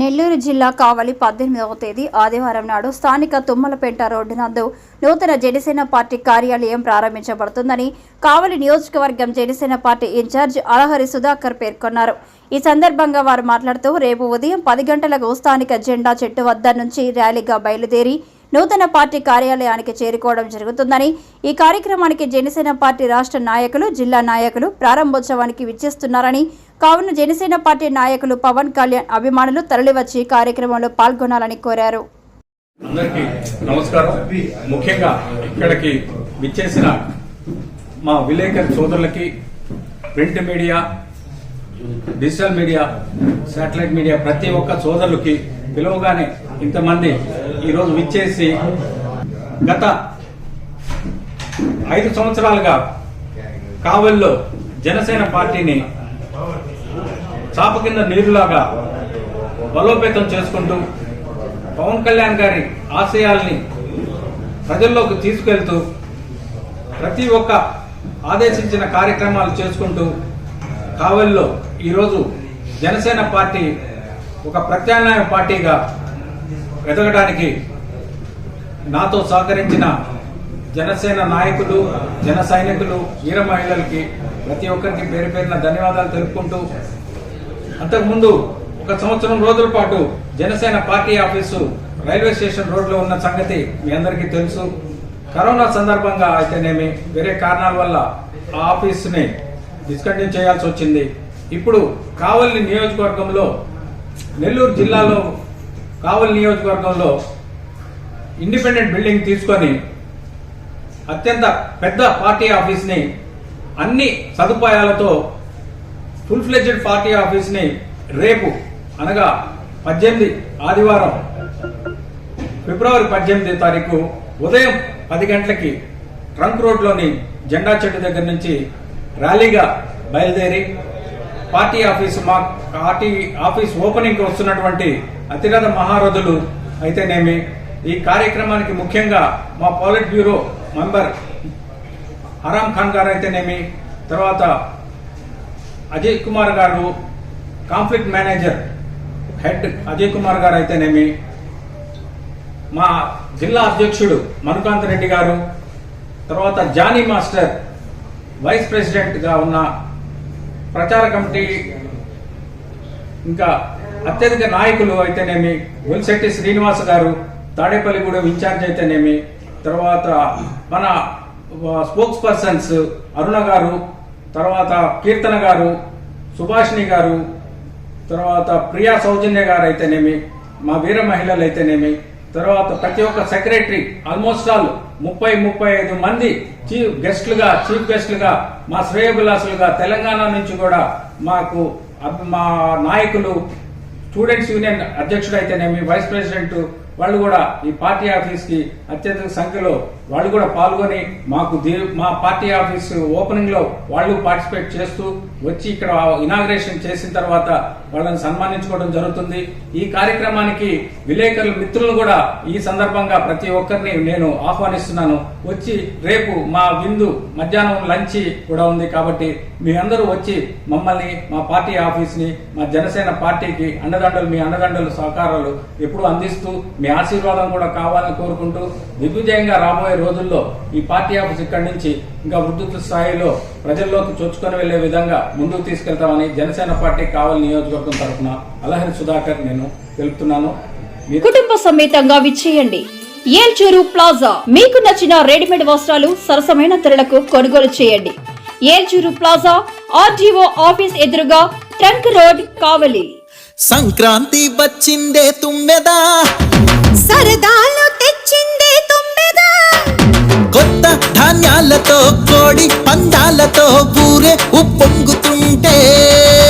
నెల్లూరు జిల్లా కావలి పద్దెనిమిదవ తేదీ ఆదివారం నాడు స్థానిక తుమ్మలపేట రోడ్డు నందు నూతన జనసేన పార్టీ కార్యాలయం ప్రారంభించబడుతుందని కావలి నియోజకవర్గం జనసేన పార్టీ ఇన్ఛార్జ్ అలహరి సుధాకర్ పేర్కొన్నారు. ఈ సందర్భంగా వారు మాట్లాడుతూ రేపు ఉదయం పది గంటలకు స్థానిక జెండా చెట్టు వద్ద నుంచి ర్యాలీగా బయలుదేరి నూతన పార్టీ కార్యాలయానికి చేరుకోవడం జరుగుతుందని ఈ కార్యక్రమానికి జనసేన పార్టీ రాష్ట్ర నాయకులు జిల్లా నాయకులు ప్రారంభోత్సవానికి విచ్చేస్తున్నారని కావున జనసేన పార్టీ నాయకులు పవన్ కళ్యాణ్ అభిమానులు తరలివచ్చి కార్యక్రమంలో పాల్గొనాలని కోరారు. అందరికీ నమస్కారం. ముఖ్యంగా ఇక్కడికి విచ్చేసిన మా విలేకరి సోదరులకి print media digital media satellite media ప్రతి ఒక్క సోదరులకి పిలువగానే ఇంతమంది ఈరోజు విచ్చేసి గత ఐదు సంవత్సరాలుగా కావల్లో జనసేన పార్టీని చాప కింద నీరులాగా బలోపేతం చేసుకుంటూ పవన్ కళ్యాణ్ గారి ఆశయాల్ని ప్రజల్లోకి తీసుకెళ్తూ ప్రతి ఒక్క ఆదేశించిన కార్యక్రమాలు చేసుకుంటూ కావలిలో ఈరోజు జనసేన పార్టీ ఒక ప్రత్యామ్నాయ పార్టీగా ఎదగడానికి నాతో సహకరించిన జనసేన నాయకులు జన సైనికులు వీర మహిళలకి ప్రతి ఒక్కరికి పేరు పేరున ధన్యవాదాలు తెలుపుకుంటూ అంతకుముందు ఒక సంవత్సరం రోజుల పాటు Janasena party office railway station రోడ్లో ఉన్న సంగతి మీ అందరికీ తెలుసు. కరోనా సందర్భంగా అయితేనేమి వేరే కారణాల వల్ల ఆ ఆఫీసుని డిస్కంటిన్యూ చేయాల్సి వచ్చింది. ఇప్పుడు కావలి నియోజకవర్గంలో నెల్లూరు జిల్లాలో కావలి నియోజకవర్గంలో ఇండిపెండెంట్ బిల్డింగ్ తీసుకొని అత్యంత పెద్ద పార్టీ ఆఫీస్ని అన్ని సదుపాయాలతో ఫుల్ ఫ్లెడ్జెడ్ పార్టీ ఆఫీస్ని రేపు అనగా పద్దెనిమిది ఆదివారం ఫిబ్రవరి పద్దెనిమిది తారీఖు ఉదయం పది గంటలకి ట్రంక్ రోడ్లోని జెండా చెట్టు దగ్గర నుంచి ర్యాలీగా బయలుదేరి పార్టీ ఆఫీసు మా పార్టీ ఆఫీస్ ఓపెనింగ్కి వస్తున్నటువంటి అతిరథ మహారథులు అయితేనేమి ఈ కార్యక్రమానికి ముఖ్యంగా మా politburo member Haram Khan గారు అయితేనేమి తర్వాత Ajay Kumar garu conflict manager head Ajay Kumar garu అయితేనేమి మా జిల్లా అధ్యక్షుడు మనుకాంత్ రెడ్డి గారు తర్వాత జానీ మాస్టర్ వైస్ ప్రెసిడెంట్గా ఉన్న ప్రచార కమిటీ ఇంకా అత్యధిక నాయకులు అయితేనేమి వెల్శెట్టి శ్రీనివాస్ గారు తాడేపల్లిగూడెం ఇన్ఛార్జ్ అయితేనేమి తర్వాత మన స్పోక్స్ పర్సన్స్ అరుణ గారు తర్వాత కీర్తన గారు సుభాషిణి గారు తర్వాత ప్రియా సౌజన్య గారు అయితేనేమి మా వీర మహిళలు అయితేనేమి తర్వాత ప్రతి ఒక్క సెక్రటరీ ఆల్మోస్ట్ ఆల్ ముప్పై ముప్పై ఐదు మంది చీఫ్ గెస్ట్లుగా చీఫ్ గెస్ట్లుగా మా శ్రేయభిలాసులుగా తెలంగాణ నుంచి కూడా మాకు మా నాయకులు స్టూడెంట్స్ యూనియన్ అధ్యక్షుడు అయితేనేమి వైస్ ప్రెసిడెంట్ వాళ్ళు కూడా ఈ పార్టీ ఆఫీస్కి అత్యధిక సంఖ్యలో వాళ్ళు కూడా పాల్గొని మాకు మా పార్టీ ఆఫీస్ ఓపెనింగ్లో వాళ్ళు పార్టిసిపేట్ చేస్తూ వచ్చి ఇక్కడ ఇనాగ్రేషన్ చేసిన తర్వాత వాళ్ళని సన్మానించుకోవడం జరుగుతుంది. ఈ కార్యక్రమానికి విలేకరుల మిత్రులు కూడా ఈ సందర్భంగా ప్రతి ఒక్కరిని నేను ఆహ్వానిస్తున్నాను. వచ్చి రేపు మా విందు మధ్యాహ్నం లంచ్ కూడా ఉంది కాబట్టి మీ అందరూ వచ్చి మమ్మల్ని మా పార్టీ ఆఫీస్ని మా జనసేన పార్టీకి అండదండలు మీ అండదండలు సహకారాలు ఎప్పుడూ అందిస్తూ మీ ఆశీర్వాదం కూడా కావాలని కోరుకుంటూ దిగ్విజయంగా రాబోయే రోజుల్లో ఈ పార్టీ ఆఫీస్ ఇక్కడి నుంచి ఇంకా వృద్ధి స్థాయిలో ప్రజల్లోకి చొచ్చుకొని వెళ్ళే విధంగా ముందుకు తీసుకెళ్తామని జనసేన పార్టీ కావాలి నియోజకవర్గం తరఫున అలహరి సుధాకర్ నేను తెలుపుతున్నాను. కుటుంబ సమేతంగా విచ్చేయండి. ఏల్చూరు ప్లాజా. మీకు నచ్చిన రెడీమేడ్ వస్త్రాలు సరసమైన ధరలకు కొనుగోలు చేయండి. ఏల్చూరు ప్లాజా ఆర్జీఓ ఆఫీస్ ఎదురుగా ట్రంక్ రోడ్ కావలి. సంక్రాంతి వచ్చిందే తుమ్మెదా? సరదాలు తెచ్చిందే తుమ్మెదా? కొత్త ధాన్యాలతో కోడి పందాలతో ఊరే ఉప్పొంగుతుంటే